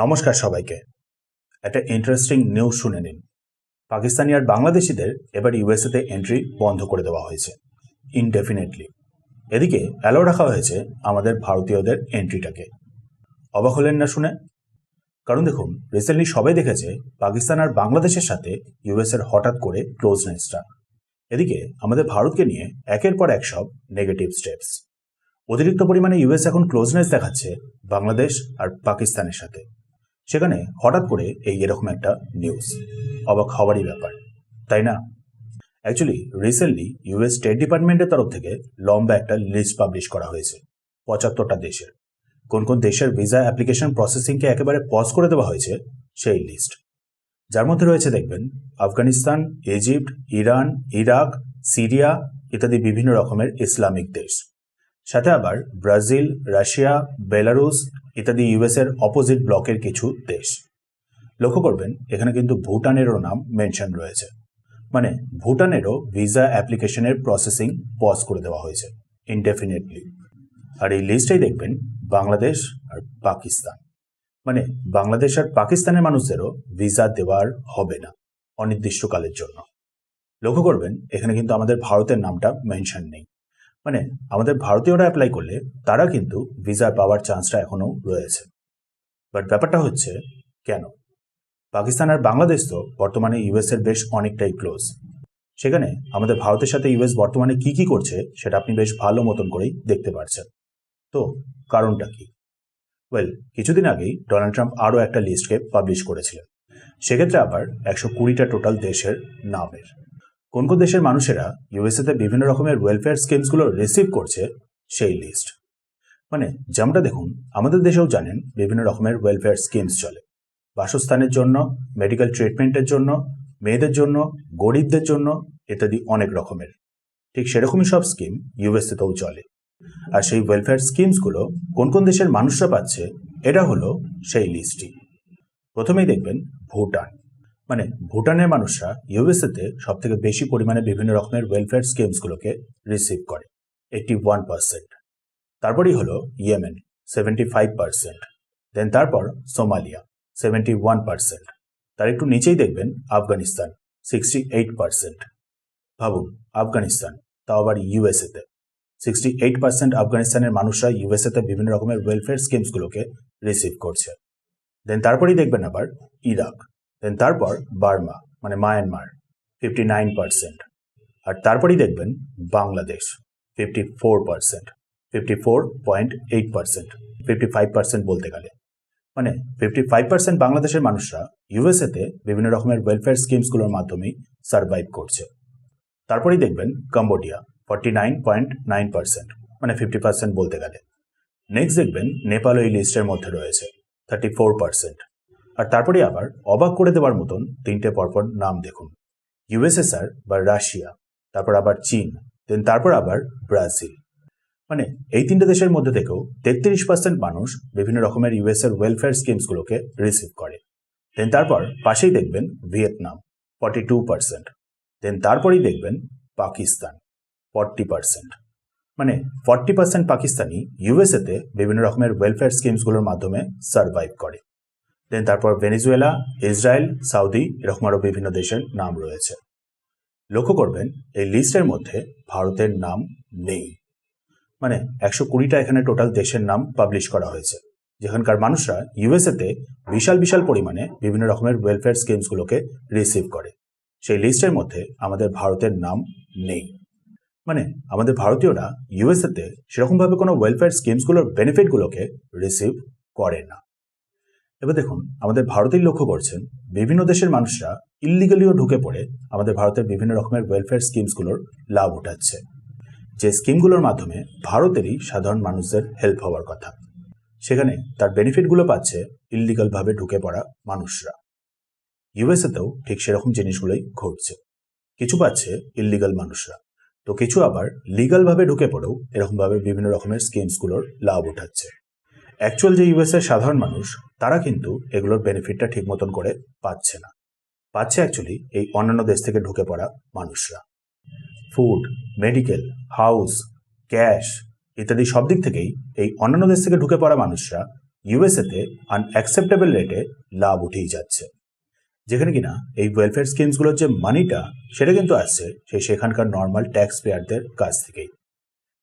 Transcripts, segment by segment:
নমস্কার সবাইকে। একটা ইন্টারেস্টিং নিউজ শুনে নিন। পাকিস্তানি আর বাংলাদেশিদের এবার ইউএসএতে এন্ট্রি বন্ধ করে দেওয়া হয়েছে ইনডেফিনেটলি এদিকে অ্যালো রাখা হয়েছে আমাদের ভারতীয়দের এন্ট্রিটাকে অবাক হলেন না শুনে? কারণ দেখুন রিসেন্টলি সবাই দেখেছে পাকিস্তান আর বাংলাদেশের সাথে ইউএসএর হঠাৎ করে ক্লোজনেসটা এদিকে আমাদের ভারতকে নিয়ে একের পর এক সব নেগেটিভ স্টেপস অতিরিক্ত পরিমাণে ইউএস এখন ক্লোজনেস দেখাচ্ছে বাংলাদেশ আর পাকিস্তানের সাথে। সেখানে হঠাৎ করে এই এরকম একটা নিউজ অবাক হওয়ারই ব্যাপার, তাই না? অ্যাকচুয়ালি রিসেন্টলি ইউএস স্টেট ডিপার্টমেন্টের তরফ থেকে লম্বা একটা লিস্ট পাবলিশ করা হয়েছে, পঁচাত্তরটা দেশের। কোন কোন দেশের ভিসা অ্যাপ্লিকেশন প্রসেসিংকে একেবারে পজ করে দেওয়া হয়েছে, সেই লিস্ট যার মধ্যে রয়েছে দেখবেন, Afghanistan Egypt Iran Iraq Syria ইত্যাদি বিভিন্ন রকমের ইসলামিক দেশ। সাথে আবার ব্রাজিল, রাশিয়া, বেলারুস ইত্যাদি ইউএস এর অপোজিট ব্লকের কিছু দেশ। লক্ষ্য করবেন, এখানে কিন্তু ভুটানেরও নাম মেনশন রয়েছে। মানে ভুটানেরও ভিসা অ্যাপ্লিকেশনের প্রসেসিং পজ করে দেওয়া হয়েছে ইনডেফিনেটলি আর এই লিস্টেই দেখবেন, বাংলাদেশ আর পাকিস্তান। মানে বাংলাদেশ আর পাকিস্তানের মানুষদেরও ভিসা দেওয়ার হবে না, অনির্দিষ্টকালের জন্য। লক্ষ্য করবেন, এখানে কিন্তু আমাদের ভারতের নামটা মেনশন নেই। মানে আমাদের ভারতীয়রা অ্যাপ্লাই করলে তারা কিন্তু ভিসা পাওয়ার চান্সটা এখনও রয়েছে। বাট ব্যাপারটা হচ্ছে, কেন? পাকিস্তান আর বাংলাদেশ তো বর্তমানে ইউএস এর বেশ অনেকটাই ক্লোজ সেখানে আমাদের ভারতের সাথে ইউএস বর্তমানে কি কি করছে সেটা আপনি বেশ ভালো মতন করেই দেখতে পারছেন। তো কারণটা কি? ওয়েল কিছুদিন আগেই ডোনাল্ড ট্রাম্প আরও একটা লিস্টকে পাবলিশ করেছিলেন। সেক্ষেত্রে আবার একশো কুড়িটা টোটাল দেশের নামের। কোন কোন দেশের মানুষেরা ইউএসএতে বিভিন্ন রকমের ওয়েলফেয়ার স্কিমসগুলো রিসিভ করছে সেই লিস্ট মানে যেমনটা দেখুন, আমাদের দেশেও জানেন বিভিন্ন রকমের ওয়েলফেয়ার স্কিমস চলে। বাসস্থানের জন্য মেডিকেল ট্রিটমেন্টের জন্য, মেয়েদের জন্য, গরিবদের জন্য ইত্যাদি অনেক রকমের। ঠিক সেরকমই সব স্কিম ইউএসএতেও চলে। আর সেই ওয়েলফেয়ার স্কিমসগুলো কোন কোন দেশের মানুষরা পাচ্ছে, এটা হলো সেই লিস্টটি প্রথমেই দেখবেন ভুটান। মানে ভুটানের মানুষরা ইউএসএতে সব থেকে বেশি পরিমাণে বিভিন্ন রকমের ওয়েলফেয়ার স্কিমসগুলোকে রিসিভ করে এইটি ওয়ান পার্সেন্ট তারপরেই হলো Yemen seventy five percent then তারপর সোমালিয়া সেভেন্টি ওয়ান পার্সেন্ট তার একটু নিচেই দেখবেন আফগানিস্তান সিক্সটি এইট পার্সেন্ট ভাবুন, আফগানিস্তান, তাও আবার ইউএসএতে। সিক্সটি এইট পার্সেন্ট আফগানিস্তানের মানুষরা ইউএসএতে বিভিন্ন রকমের ওয়েলফেয়ার স্কিমসগুলোকে রিসিভ করছে। দেন তারপরেই দেখবেন আবার ইরাক। দেন তারপর বার্মা মানে মায়ানমার ফিফটি নাইন পার্সেন্ট আর তারপরেই দেখবেন Bangladesh fifty four percent fifty four point eight percent fifty five percent বলতে গেলে। মানে ফিফটি ফাইভ পার্সেন্ট বাংলাদেশের মানুষরা ইউএসএতে বিভিন্ন রকমের ওয়েলফেয়ার স্কিমসগুলোর মাধ্যমেই সার্ভাইভ করছে। তারপরেই দেখবেন Cambodia forty nine point nine percent মানে ফিফটি পার্সেন্ট বলতে গেলে। নেক্সট দেখবেন নেপাল এই লিস্টের মধ্যে রয়েছে থার্টি ফোর পার্সেন্ট আর তারপরে আবার অবাক করে দেওয়ার মতন তিনটে পরপর নাম দেখুন। ইউএসএসআর বা রাশিয়া, তারপর আবার চীন দেন তারপর আবার ব্রাজিল। মানে এই তিনটে দেশের মধ্যে থেকেও তেত্রিশ পার্সেন্ট মানুষ বিভিন্ন রকমের ইউএস এর ওয়েলফেয়ার স্কিমসগুলোকে রিসিভ করে। দেন তারপর পাশেই দেখবেন Vietnam forty two percent then তারপরেই দেখবেন পাকিস্তান ফর্টি পার্সেন্ট মানে ফর্টি পার্সেন্ট পাকিস্তানি ইউএসএতে বিভিন্ন রকমের ওয়েলফেয়ার স্কিমসগুলোর মাধ্যমে সার্ভাইভ করে। দেন তারপর ভেনিজুয়েলা ইসরায়েল সাউদি এরকম আরও বিভিন্ন দেশের নাম রয়েছে। লক্ষ্য করবেন, এই লিস্টের মধ্যে ভারতের নাম নেই। মানে একশো কুড়িটা এখানে টোটাল দেশের নাম পাবলিশ করা হয়েছে। যেখানকার মানুষরা ইউএসএতে বিশাল বিশাল পরিমাণে বিভিন্ন রকমের ওয়েলফেয়ার স্কিমসগুলোকে রিসিভ করে। সেই লিস্টের মধ্যে আমাদের ভারতের নাম নেই। মানে আমাদের ভারতীয়রা ইউএসএতে সেরকমভাবে কোনো ওয়েলফেয়ার স্কিমসগুলোর বেনিফিটগুলোকে রিসিভ করে না। এবার দেখুন, আমাদের ভারতেই লক্ষ্য করছেন, বিভিন্ন দেশের মানুষরা ইল্লিগালিও ঢুকে পড়ে আমাদের ভারতের বিভিন্ন রকমের ওয়েলফেয়ার স্কিমসগুলোর লাভ উঠাচ্ছে। যে স্কিমগুলোর মাধ্যমে ভারতেরই সাধারণ মানুষদের হেল্প হওয়ার কথা। সেখানে তার বেনিফিটগুলো পাচ্ছে ইল্লিগালভাবে ঢুকে পড়া মানুষরা। ইউএসএতেও ঠিক সেরকম জিনিসগুলোই ঘটছে। কিছু পাচ্ছে ইল্লিগাল মানুষরা। তো কিছু আবার লিগালভাবে ঢুকে পড়েও এরকমভাবে বিভিন্ন রকমের স্কিমসগুলোর লাভ উঠাচ্ছে। অ্যাকচুয়াল যে ইউএসএর সাধারণ মানুষ তারা কিন্তু এগুলোর বেনিফিটটা ঠিক মতন করে পাচ্ছে না। পাচ্ছে অ্যাকচুয়ালি এই অন্যান্য দেশ থেকে ঢুকে পড়া মানুষরা। ফুড মেডিকেল হাউস ক্যাশ ইত্যাদি সব দিক থেকেই এই অন্যান্য দেশ থেকে ঢুকে পড়া মানুষরা ইউএসএতে আনঅ্যাকসেপ্টেবল রেটে লাভ উঠেই যাচ্ছে। যেখানে কিনা এই ওয়েলফেয়ার স্কিমসগুলোর যে মানিটা সেটা কিন্তু আসছে সেই সেখানকার নর্মাল ট্যাক্স পেয়ারদের কাছ থেকেই।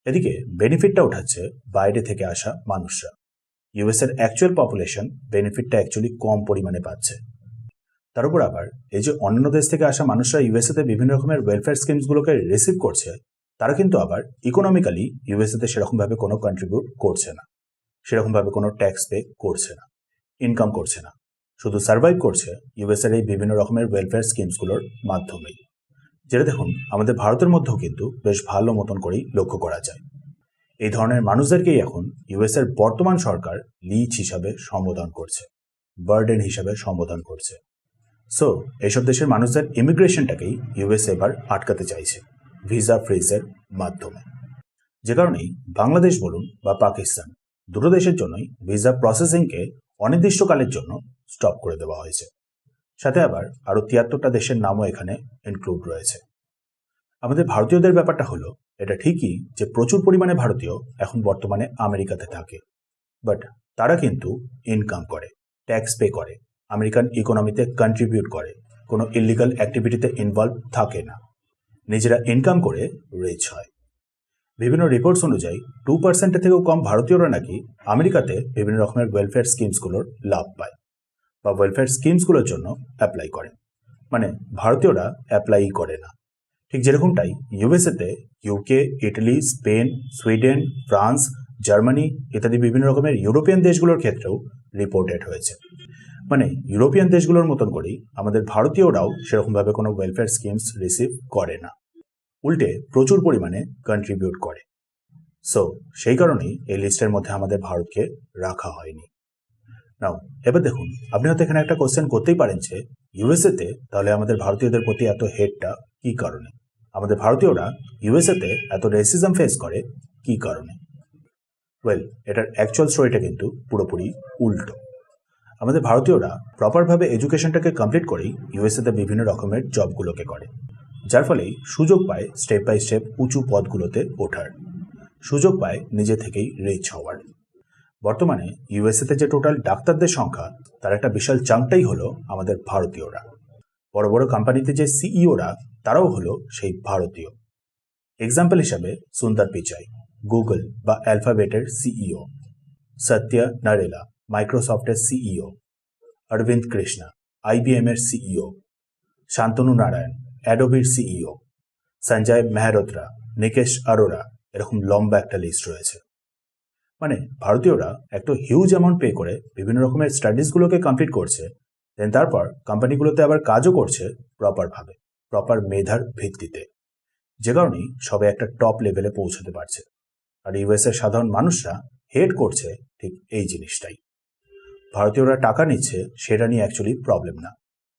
এদিকে বেনিফিটটা উঠাচ্ছে বাইরে থেকে আসা মানুষরা। ইউএসের অ্যাকচুয়াল পপুলেশন বেনিফিটটা অ্যাকচুয়ালি কম পরিমাণে পাচ্ছে। তার উপর আবার এই যে অন্যান্য দেশ থেকে আসা মানুষরা ইউএসএতে বিভিন্ন রকমের ওয়েলফেয়ার স্কিমসগুলোকে রিসিভ করছে, তারা কিন্তু আবার ইকোনমিক্যালি ইউএসএতে সেরকমভাবে কোনো কন্ট্রিবিউট করছে না। সেরকমভাবে কোনো ট্যাক্স পে করছে না ইনকাম করছে না। শুধু সার্ভাইভ করছে ইউএসএর এই বিভিন্ন রকমের ওয়েলফেয়ার স্কিমসগুলোর মাধ্যমেই। যেটা দেখুন, আমাদের ভারতের মধ্যেও কিন্তু বেশ ভালো মতন করেই লক্ষ্য করা যায়। এই ধরনের মানুষদেরকেই এখন ইউএসএর বর্তমান সরকার লিচ হিসাবে সম্বোধন করছে, বার্ডেন হিসাবে সম্বোধন করছে। সো এইসব দেশের মানুষদের ইমিগ্রেশনটাকেই ইউএস এবার আটকাতে চাইছে, ভিসা ফ্রিজের মাধ্যমে। যে কারণেই বাংলাদেশ বলুন বা পাকিস্তান, দুটো দেশের জন্যই ভিসা প্রসেসিংকে অনির্দিষ্টকালের জন্য স্টপ করে দেওয়া হয়েছে। সাথে আবার আরও তিয়াত্তরটা দেশের নামও এখানে ইনক্লুড রয়েছে। আমাদের ভারতীয়দের ব্যাপারটা হলো, এটা ঠিকই যে প্রচুর পরিমাণে ভারতীয় এখন বর্তমানে আমেরিকাতে থাকে। বাট তারা কিন্তু ইনকাম করে ট্যাক্স পে করে আমেরিকান ইকোনমিতে কন্ট্রিবিউট করে, কোনো ইলিগাল অ্যাক্টিভিটিতে ইনভলভ থাকে না। নিজেরা ইনকাম করে রিচ হয়। বিভিন্ন রিপোর্টস অনুযায়ী টু পার্সেন্টের থেকেও কম ভারতীয়রা নাকি আমেরিকাতে বিভিন্ন রকমের ওয়েলফেয়ার স্কিমসগুলোর লাভ পায় বা ওয়েলফেয়ার স্কিমসগুলোর জন্য অ্যাপ্লাই করে মানে ভারতীয়রা অ্যাপ্লাই করে না। ঠিক যেরকমটাই ইউএসএতে UK Italy Spain Sweden France Germany ইত্যাদি বিভিন্ন রকমের ইউরোপিয়ান দেশগুলোর ক্ষেত্রেও রিপোর্টেড হয়েছে। মানে ইউরোপিয়ান দেশগুলোর মতন করেই আমাদের ভারতীয়রাও সেরকমভাবে কোনো ওয়েলফেয়ার স্কিমস রিসিভ করে না। উল্টে প্রচুর পরিমাণে কন্ট্রিবিউট করে। সো সেই কারণেই এই লিস্টের মধ্যে আমাদের ভারতকে রাখা হয়নি। নাও, এবার দেখুন, আপনি হয়তো এখানে একটা কোশ্চেন করতেই পারেন যে ইউএসএতে তাহলে আমাদের ভারতীয়দের প্রতি এত হেডটা কি কারণে? আমাদের ভারতীয়রা ইউএসএতে এত রেসিজম ফেস করে কি কারণে? ওয়েল এটার অ্যাকচুয়াল স্টোরিটা কিন্তু পুরোপুরি উল্টো। আমাদের ভারতীয়রা প্রপারভাবে এডুকেশনটাকে কমপ্লিট করেই ইউএসএতে বিভিন্ন রকমের জবগুলোকে করে, যার ফলেই সুযোগ পায় স্টেপ বাই স্টেপ উঁচু পদগুলোতে ওঠার। সুযোগ পায় নিজে থেকেই রিচ হওয়ার। বর্তমানে ইউএসএতে যে টোটাল ডাক্তারদের সংখ্যা, তার একটা বিশাল চাংটাই হলো আমাদের ভারতীয়রা। বড় বড় কোম্পানিতে যে সিইওরা তারাও হলো সেই ভারতীয়। এক্সাম্পল হিসাবে সুন্দর পিচাই গুগল বা অ্যালফাবেটের সিইও সত্য নারেলা মাইক্রোসফটের সিইও অরবিন্দ কৃষ্ণা আইবিএম এর সিইও শান্তনু নারায়ণ অ্যাডোবির সিইও সঞ্জয় মেহরোত্রা নিকেশ আরোরা এরকম লম্বা একটা লিস্ট রয়েছে। মানে ভারতীয়রা একটা হিউজ অ্যামাউন্ট পে করে, বিভিন্ন রকমের স্টাডিজগুলোকে কমপ্লিট করছে দেন তারপর কোম্পানিগুলোতে আবার কাজও করছে প্রপারভাবে প্রপার মেধার ভিত্তিতে। যে কারণেই সবাই একটা টপ লেভেলে পৌঁছতে পারছে। আর ইউএস এর সাধারণ মানুষরা হেড করছে ঠিক এই জিনিসটাই। ভারতীয়রা টাকা নিচ্ছে, সেটা নিয়ে অ্যাকচুয়ালি প্রবলেম না।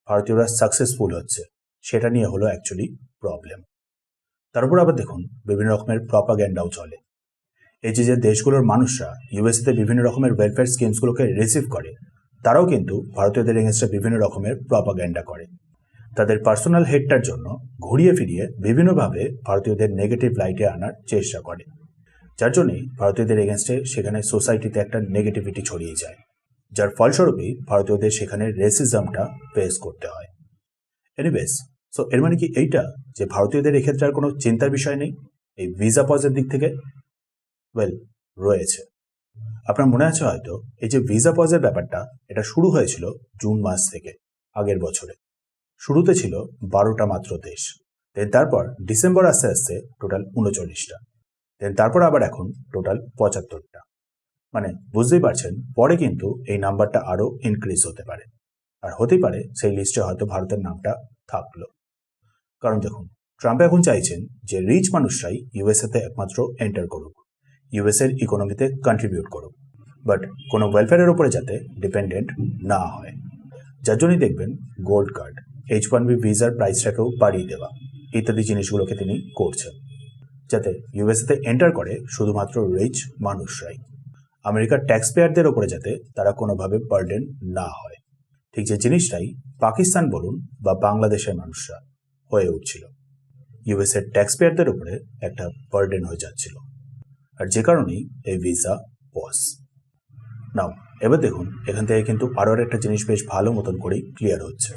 ভারতীয়রা সাকসেসফুল হচ্ছে, সেটা নিয়ে হলো অ্যাকচুয়ালি প্রবলেম তারপর আবার দেখুন, বিভিন্ন রকমের প্রপাগ্যান্ডাও চলে। এই যে যে দেশগুলোর মানুষরা ইউএসএতে বিভিন্ন রকমের ওয়েলফেয়ার স্কিমসগুলোকে রিসিভ করে, তারাও কিন্তু ভারতীয়দের এগেনস্টে বিভিন্ন রকমের প্রপাগ্যান্ডা করে। তাদের পার্সোনাল হেডটার জন্য ঘুরিয়ে ফিরিয়ে বিভিন্নভাবে ভারতীয়দের নেগেটিভ লাইটে আনার চেষ্টা করে। যার জন্যই ভারতীয়দের এগেনস্টে সেখানে সোসাইটিতে একটা নেগেটিভিটি ছড়িয়ে যায়। যার ফলস্বরূপই ভারতীয়দের সেখানে রেসিজমটা ফেস করতে হয়। এনিওয়েজ সো এর মানে কি এইটা যে ভারতীয়দের এক্ষেত্রে আর কোনো চিন্তার বিষয় নেই? এই ভিসা পজের দিক থেকে ওয়েল রয়েছে। আপনার মনে আছে হয়তো এই যে ভিসা পজের ব্যাপারটা, এটা শুরু হয়েছিল জুন মাস থেকে, আগের বছরে। শুরুতে ছিল বারোটা মাত্র দেশ। দেন তারপর ডিসেম্বর আস্তে আস্তে টোটাল উনচল্লিশটা। দেন তারপর আবার এখন টোটাল পঁচাত্তরটা। মানে বুঝতেই পারছেন, পরে কিন্তু এই নাম্বারটা আরও ইনক্রিজ হতে পারে। আর হতেই পারে সেই লিস্টে হয়তো ভারতের নামটা থাকল। কারণ দেখুন ট্রাম্প এখন চাইছেন যে রিচ মানুষরাই ইউএসএতে একমাত্র এন্টার করুক। ইউএসএর ইকোনমিতে কন্ট্রিবিউট করুক। বাট কোনো ওয়েলফেয়ারের উপরে যাতে ডিপেন্ডেন্ট না হয়। যার জন্যই দেখবেন gold card H one B ভিসার প্রাইসটাকেও বাড়িয়ে দেওয়া, ইত্যাদি জিনিসগুলোকে তিনি করছেন। যাতে ইউএসএতে এন্টার করে শুধুমাত্র রিচ মানুষরাই। আমেরিকার ট্যাক্স পেয়ারদের ওপরে যাতে তারা কোনোভাবে বার্ডেন না হয়। ঠিক যে জিনিসটাই পাকিস্তান বলুন বা বাংলাদেশের মানুষরা হয়ে উঠছিল। ইউএসএর ট্যাক্স পেয়ারদের উপরে একটা বার্ডেন হয়ে যাচ্ছিল। আর যে কারণেই এই ভিসা পজ নাও এবার দেখুন, এখান থেকে কিন্তু আরও একটা জিনিস বেশ ভালো মতন করেই ক্লিয়ার হচ্ছে।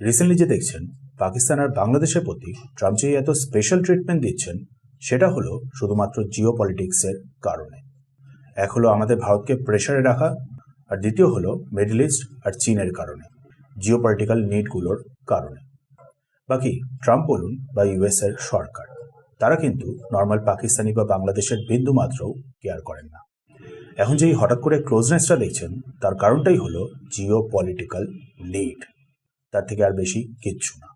রিসেন্টলি যে দেখছেন, পাকিস্তান আর বাংলাদেশের প্রতি ট্রাম্প যে এত স্পেশাল ট্রিটমেন্ট দিচ্ছেন, সেটা হলো শুধুমাত্র জিও পলিটিক্সের কারণে। এক হলো আমাদের ভারতকে প্রেশারে রাখা, আর দ্বিতীয় হলো মিডল ইস্ট আর চীনের কারণে জিও পলিটিক্যাল নিডগুলোর কারণে। বাকি ট্রাম্প বলুন বা ইউএস এর সরকার। তারা কিন্তু নর্মাল পাকিস্তানি বা বাংলাদেশের বিন্দু মাত্রও কেয়ার করেন না। এখন যেই হঠাৎ করে ক্লোজনেসটা দেখছেন, তার কারণটাই হলো জিও পলিটিক্যাল নিড তার থেকে আর বেশি কিচ্ছু না।